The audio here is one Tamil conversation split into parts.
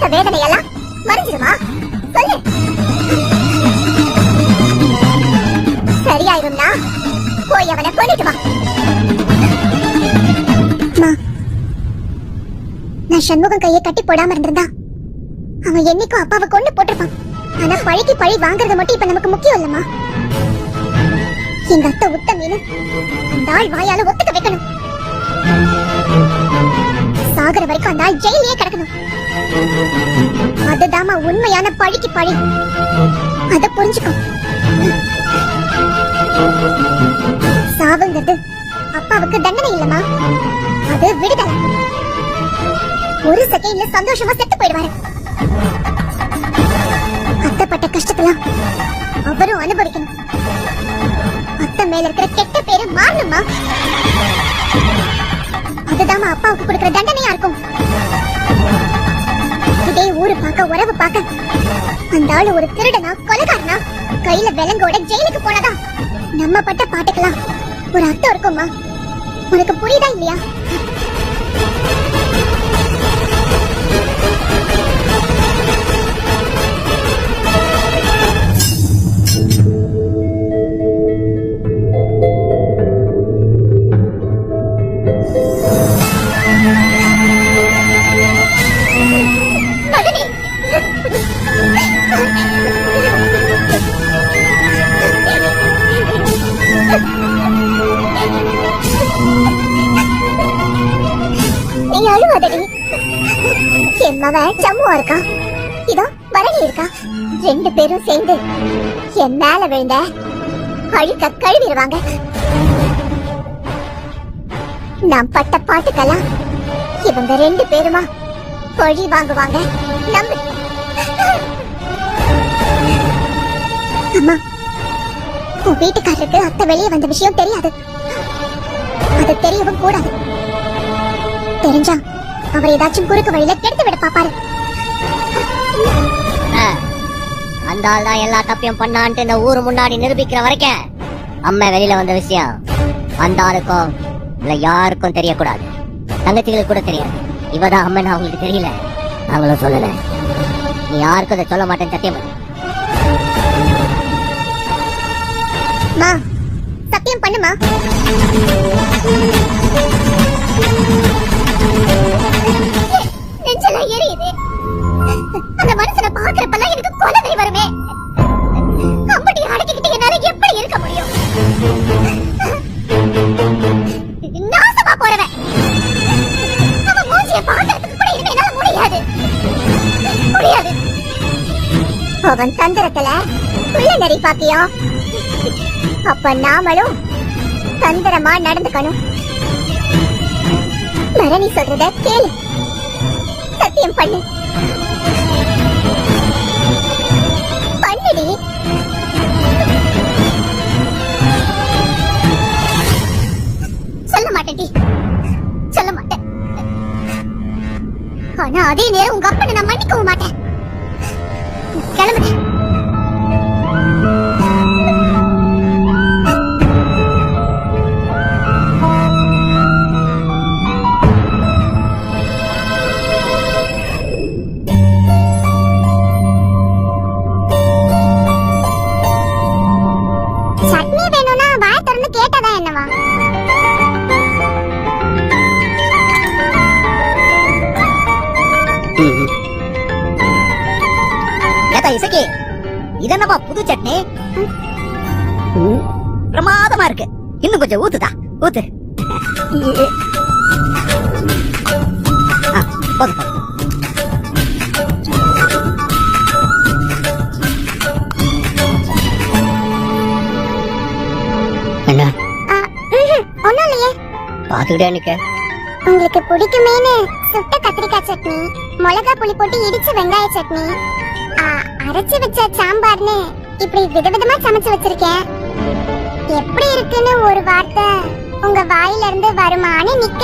பார்த்த வேதனையெல்லாம் மறைஞ்சிருமா? சொல்லு. சரியாயிரும்னா போய் அவனை கொண்டுட்டு வா. நான் சண்முகம் கையை கட்டி போடாம இருந்திருந்தா அவன் என்னைக்கும் அப்பாவை கொண்டு போட்டிருப்பான். ஆனா பழிக்கு பழி வாங்குறது மட்டும் இப்ப நமக்கு முக்கியம் இல்லம்மா. எங்க அத்தை உத்த மீன் அந்த ஆள் வாயால ஒத்துக்க வைக்கணும். சாகர வரைக்கும் அந்த ஆள் ஜெயிலே கிடக்கணும். அதுதாமா உண்மையான பழிக்கு பழி. அத புரிஞ்சுக்கோ. சாவுங்கிறது அப்பாவுக்கு தண்டனை இல்லமா அது விடுதலை. ஒரு செகண்ட்ல சந்தோஷமா செத்து போயிடுவாரு. அத்தைப்பட்ட கஷ்டத்தெல்லாம் அவரும் அனுபவிக்கணும். அத்தை மேல இருக்கிற கெட்ட பேரு மாறணுமா அதுதான் அப்பாவுக்கு கொடுக்கிற தண்டனையா இருக்கும் இதே ஊரு பார்க்க உறவு பார்க்க அந்த ஆளு ஒரு திருடனா கொலகாரனா? கையில விலங்கோட ஜெயிலுக்கு போனதா? நம்ம பட்ட பாட்டுக்கலாம் ஒரு அர்த்தம் இருக்குமா உனக்கு புரியுதா இல்லையா? மகனே நீ அழுவாதடி என் மவன் ஜம்முவா இருக்கா? இதோ பரணி இருக்கா? ரெண்டு பேரும் சேர்ந்து என் மேல விழுந்த அழுக்க கழுவிடுவாங்க. நான் பட்ட பாட்டுக்கெல்லாம் இவங்க ரெண்டு பேருமா? பழி வாங்குவாங்க. நம்பு அம்மா உன் வீட்டுக்காரருக்கு அத்தை வெளியே வந்த விஷயம் தெரியாது. அது தெரியவும் கூடாது. தெரிஞ்சா அவர் ஏதாச்சும் குறுக்கு வழியில கெடுத்து விட பாப்பாரு அந்த ஆள் தான் எல்லா தப்பையும் பண்ணான்ட்டு இந்த ஊரு முன்னாடி நிரூபிக்கிற வரைக்கும் அம்மா வெளியில வந்த விஷயம் அந்த ஆளுக்கும் இல்ல யாருக்கும் தெரியக்கூடாது. தங்கச்சிகளுக்கு கூட தெரியாது. இவதான் அம்மன் அவங்களுக்கு தெரியல. அவங்களும் சொல்லல. நீ யாருக்கும் அதை சொல்ல மாட்டேன்னு சத்தியம் பண்ணு. மா சத்தியம் பண்ணுமா நெஞ்செல்லாம் எரியுது. அந்த மனுஷனை பாக்குறப்பெல்லாம் எனக்கு கொலவை வருமே. அம்பட்டி அடக்கிக்கிட்டு என்னால எப்படி இருக்க முடியும்? நாசமா போறவன். அவன் தந்திரத்துல உள்ள நெறி பாப்பியோ அப்ப நாமளும் தந்திரமா நடந்துக்கணும். மரணி சொல்றத கேளு. சத்தியம் பண்ணு. ஆனா அதே நேரம் உங்க அப்பனை இசக்கி இதென்னப்பா புது சட்னி? பிரமாதமா இருக்கு. இன்னும் கொஞ்சம் ஊத்துதா ஊத்து. போதும். என்ன? ஒண்ணும் இல்லையே. பாத்துக்கிட்டே நிக்க. உங்களுக்கு பிடிக்குமேனு சுட்ட கத்திரிக்காய் சட்னி மிளகா புளி போட்டு இடிச்ச வெங்காய சட்னி. அரைச்சு வச்ச சாம்பார்னு இப்படி விதவிதமா சமைச்சு வச்சிருக்கேன். எப்படி இருக்குன்னு ஒரு வார்த்தை உங்க வாயில இருந்து வருமானு நிக்க.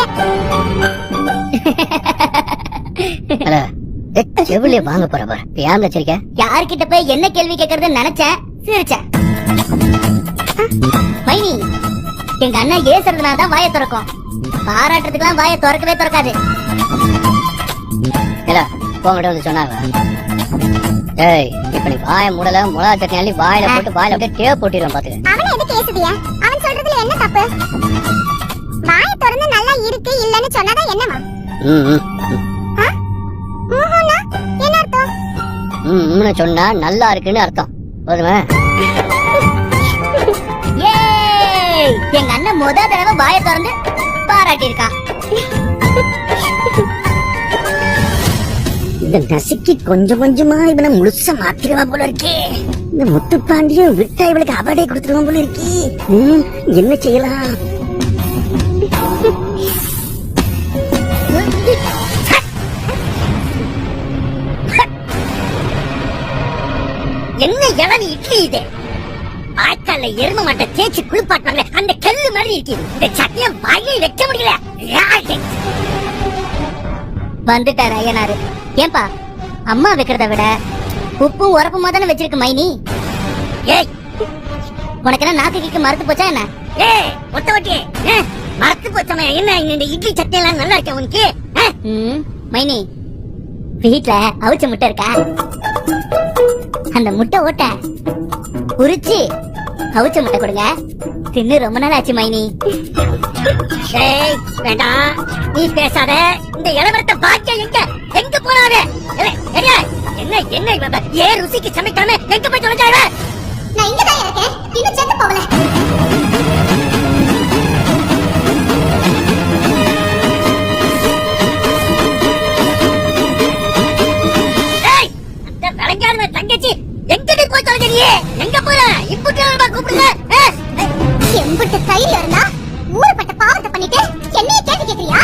ஹலோ செவிலிய வாங்க போற பாரு. ஏன் வச்சிருக்க யார்கிட்ட போய் என்ன கேள்வி கேக்குறதுன்னு நினைச்சேன் சிரிச்சேன் மைனி எங்க அண்ணன் ஏசுறதுனால தான் வாயை திறக்கும். பாராட்டுறதுக்கெல்லாம் வாயை திறக்கவே திறக்காது. மட்டும் வந்து சொன்னாங்க. ஏய் இப்ப நீ வாய மூடல மிளகா சட்னி அள்ளி வாயில போட்டு வாயில அப்படியே டே போட்டிடுவேன் பாத்துக்க அவனை எதுக்கு ஏசுதியா? அவன் சொல்றதுல என்ன தப்பு? வாயை திறந்து நல்லா இருக்கு இல்லன்னு சொன்னாதான் என்னமா என்ன அர்த்தம்? ம்னு சொன்னா நல்லா இருக்குன்னு அர்த்தம். போதுமா? எங்க அண்ணன் முத தடவை வாயை திறந்து பாராட்டி இருக்கான் இந்த நசுக்கி கொஞ்சம் கொஞ்சமா இவனை முழுசா மாத்திருவா போல இருக்கே. இந்த முத்துப்பாண்டியும் விட்டா இவளுக்கு அவார்டே கொடுத்துருவான் போல இருக்கே. என்ன செய்யலாம்? என்ன இளநீ இட்லி இது? ஆட்கால எரும மாட்ட தேய்ச்சி குளிப்பாட்டுவாங்க அந்த கல்லு மாதிரி இருக்கு. இந்த சட்னியை வாயிலே வைக்க முடியல. வந்துட்டாரு ஐயனாரு ஏன்பா அம்மா வைக்கிறத விட உப்பும் உரப்புமா தானே வச்சிருக்கு மைனி? ஏய் உனக்கு என்ன நாக்கு கிக்கு மறுத்து போச்சா என்ன? ஏய் ஒத்த வட்டி மறத்து போச்சமே. என்ன இந்த இட்லி சட்னி எல்லாம் நல்லா இருக்கா உனக்கு? மைனி வீட்ல அவிச்ச முட்டை இருக்கா? அந்த முட்டை ஓட்ட உரிச்சு அவிச்ச முட்டை கொடுங்க. தின்னு ரொம்ப நாள் ஆச்சு மைனி வேண்டாம். நீ பேசாத. இந்த இளவரத்த பாக்கிய எங்க? எங்க போனாரு என்ன? என்ன ஏன் ருசிக்கு சமைக்காம எங்க போய் தொலைஞ்சாரு நான் இங்க தான் இருக்கேன். இன்னும் செத்து போகல. போற கூப்பிடுங்க ஆ? ஏய், எம்பிட்டு தைரியம் இருந்தா ஊருப்பட்ட பாவத்தை பண்ணிட்டு என்னைய கேட்டு கேக்குறியா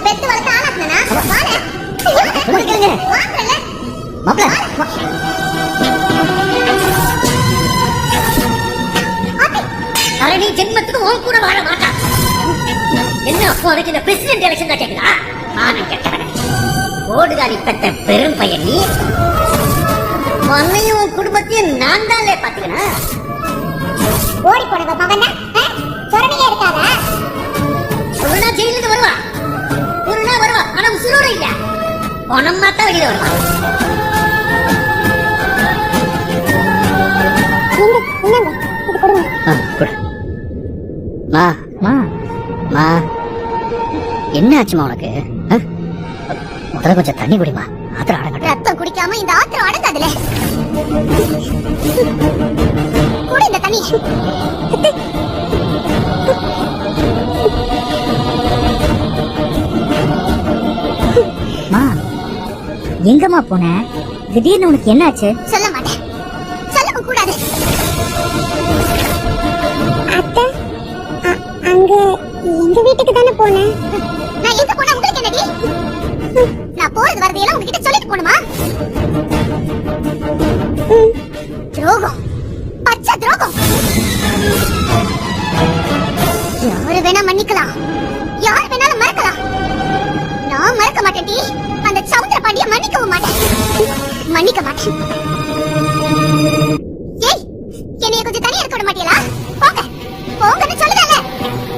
உன்னை பெத்து வளர்த்து ஆளாக்குனா வாழ வாங்கல. மாப்பிள்ள நீ ஜென்மத்துக்கு உன் கூட வாழ மாட்டான் என்ன அப்போ அதுக்கு இந்த பிரசிடென்ட் எலெக்ஷன் தான் கேக்குதா? ஆனா கேட்டவன. ஓடுகாலி பெத்த பெரும் பையன் நீ. உன்னையும் உன் குடும்பத்தையும் நான் தானே பாத்துக்கணும் ஓடி போனவ மகன் வெளியில ஆ, கொடு. மா மா மா என்ன ஆச்சுமா உனக்கு? முதல்ல கொஞ்சம் தண்ணி குடிமா ஆத்திரம் அடங்கட்டும் ரத்தம் குடிக்காம இந்த ஆத்திரம் அடங்காதுல குடி இந்த தண்ணி எங்கம்மா போன? திடீர்னு உனக்கு என்னாச்சு? சொல்ல மாட்டேன். சொல்லவும் கூடாது. அத்தை அங்க எங்க வீட்டுக்கு தானே போனேன் நான் எங்க போனா? உங்களுக்கு என்னடி? நான் போறது வரது எல்லாம் உங்ககிட்ட சொல்லிட்டு போணுமா துரோகம். பச்சை துரோகம். மன்னிக்க மாட்டேன். ஏய் என்னைய கொஞ்சம் தனியா இருக்க விட மாட்டீங்களா? போங்க. போங்கன்னு சொல்லுதல்ல.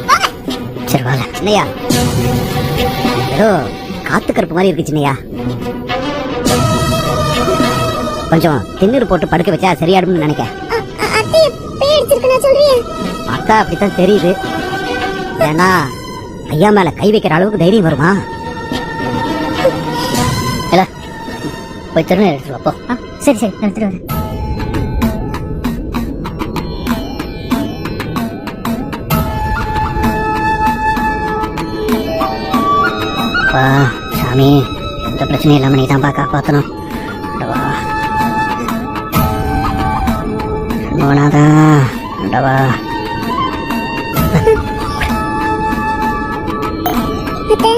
போங்க. சரி வாங்க. சின்னையா. ஏதோ காத்து கருப்பு மாதிரி இருக்கு சின்னையா. கொஞ்சம் திண்ணூறு போட்டு படுக்க வச்சா சரியாடும்னு நினைக்க. அ- அ- அத்தைய பேய் அடிச்சிருக்கனா சொல்றீங்க பார்த்தா அப்படித்தான் தெரியுது. ஏன்னா ஐயா மேல கை வைக்கிற அளவுக்கு தைரியம் வருமா? போய் திருநெல் எடுத்துட்டு வா, போ. சரி சரி எடுத்துட்டு வரேன். அப்பா சாமி. எந்த பிரச்சனையும் இல்லாமல் நீ தான் காப்பாற்றணும் வா. சண்முகநாதா வா. அத்தை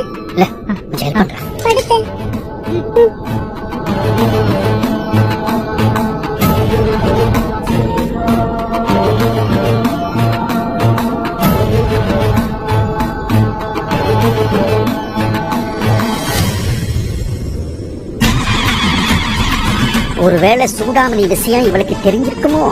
ஒருவேளை சூடாமணி விஷயம் இவளுக்கு தெரிஞ்சிருக்குமோ?